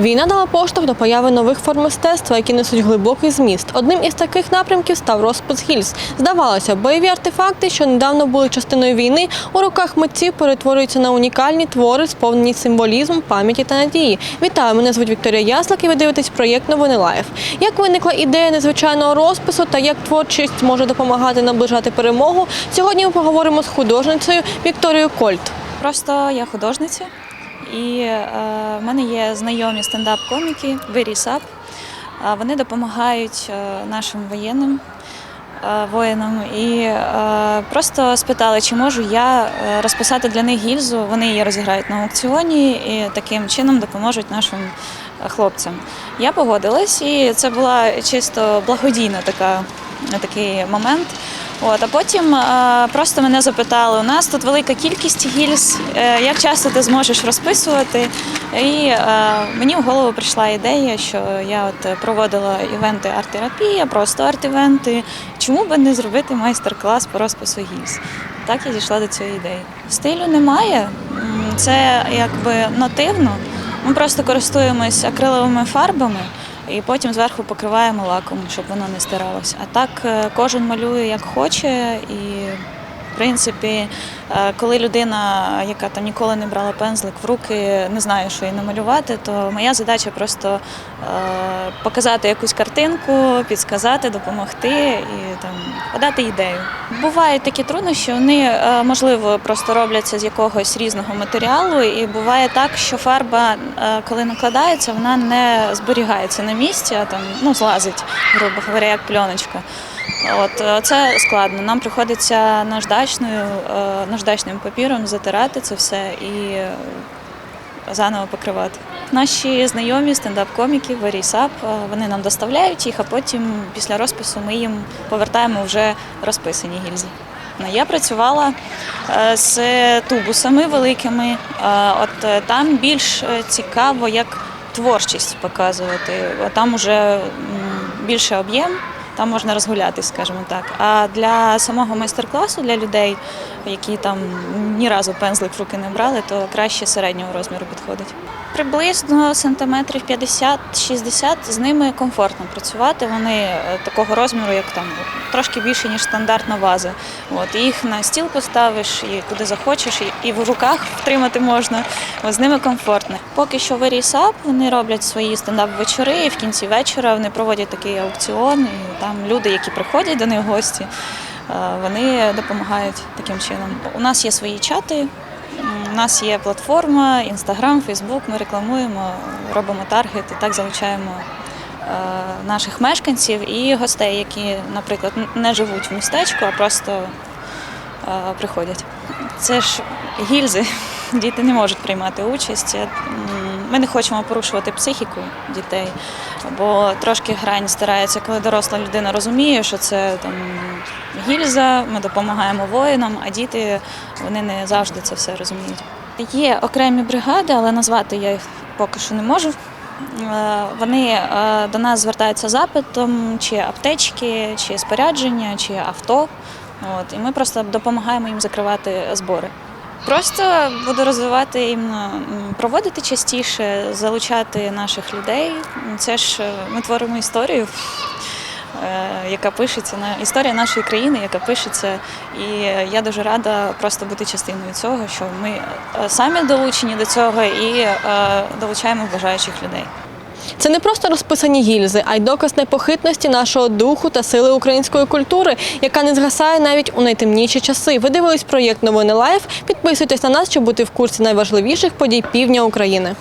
Війна дала поштовх до появи нових форм мистецтва, які несуть глибокий зміст. Одним із таких напрямків став розпис гільз. Здавалося, бойові артефакти, що недавно були частиною війни, у руках митців перетворюються на унікальні твори, сповнені символізму, пам'яті та надії. Вітаю, мене звуть Вікторія Яслик і ви дивитесь проєкт Новини Лайф. Як виникла ідея незвичайного розпису та як творчість може допомагати наближати перемогу? Сьогодні ми поговоримо з художницею Вікторією Кольт. Просто я художниця, і е, в мене є знайомі стендап-коміки Вирісап. Вони допомагають е, нашим воєнним е, воїнам і просто спитали, чи можу я розписати для них гільзу. Вони її розіграють на аукціоні і таким чином допоможуть нашим хлопцям. Я погодилась, і це була чисто благодійна така, такий момент. От, а потім е, просто мене запитали: у нас тут велика кількість гільз, е, як часто ти зможеш розписувати? І е, мені в голову прийшла ідея, що я от проводила івенти арт-терапія, просто арт-івенти. Чому би не зробити майстер-клас по розпису гільз? Так я дійшла до цієї ідеї. Стилю немає, це якби нативно. Ми просто користуємось акриловими фарбами і потім зверху покриваємо лаком, щоб воно не стиралося. А так е, кожен малює як хоче, і принципі, е, коли людина, яка там ніколи не брала пензлик в руки, не знає, що їй намалювати, то моя задача просто е, показати якусь картинку, підсказати, допомогти і там подати ідею. Бувають такі труднощі, вони е, можливо просто робляться з якогось різного матеріалу, і буває так, що фарба, коли накладається, вона не зберігається на місці, а там ну злазить, грубо говоря, як пленочка. От е, це складно. Нам приходиться наждачною, е, наждачним папіром затирати це все і е, заново покривати. Наші знайомі стендап-коміки Варісап, вони нам доставляють їх, а потім після розпису ми їм повертаємо вже розписані гільзи. Я працювала е, з тубусами великими. Е, От е, там більш е, цікаво, як творчість показувати. Там уже більше об'єм, там можна розгулятись, скажімо так. А для самого майстер-класу, для людей, які там ні разу пензлик в руки не брали, то краще середнього розміру підходить. Приблизно сантиметрів 50-60 з ними комфортно працювати. Вони е, такого розміру, як там трошки більше, ніж стандартна ваза. От їх на стіл поставиш і куди захочеш, і, в руках втримати можна. От, з ними комфортно. Поки що вирісап, вони роблять свої стендап-вечори, і в кінці вечора вони проводять такий аукціон, і там люди, які приходять до них гості, е, вони допомагають таким чином. У нас є свої чати. У нас є платформа, інстаграм, фейсбук. Ми рекламуємо, робимо таргет і так залучаємо е, наших мешканців і гостей, які, наприклад, не живуть в містечку, а просто е, приходять. Це ж гільзи. Діти не можуть приймати участь. Ми не хочемо порушувати психіку дітей, бо трошки грань старається, коли доросла людина розуміє, що це там гільза, ми допомагаємо воїнам, а діти вони не завжди це все розуміють. Є окремі бригади, але назвати я їх поки що не можу. Е, Вони е, до нас звертаються запитом, чи аптечки, чи спорядження, чи авто. От, і ми просто допомагаємо їм закривати збори. Просто буду розвивати м, проводити частіше, залучати наших людей. Це ж е, ми творимо історію, е, яка пишеться на історія нашої країни, яка пишеться. І я дуже рада просто бути частиною цього, що ми е, самі долучені до цього і долучаємо бажаючих людей. Це не просто розписані гільзи, а й доказ непохитності нашого духу та сили української культури, яка не згасає навіть у найтемніші часи. Ви дивились проєкт Новини Лайф. Підписуйтесь на нас, щоб бути в курсі найважливіших подій півдня України.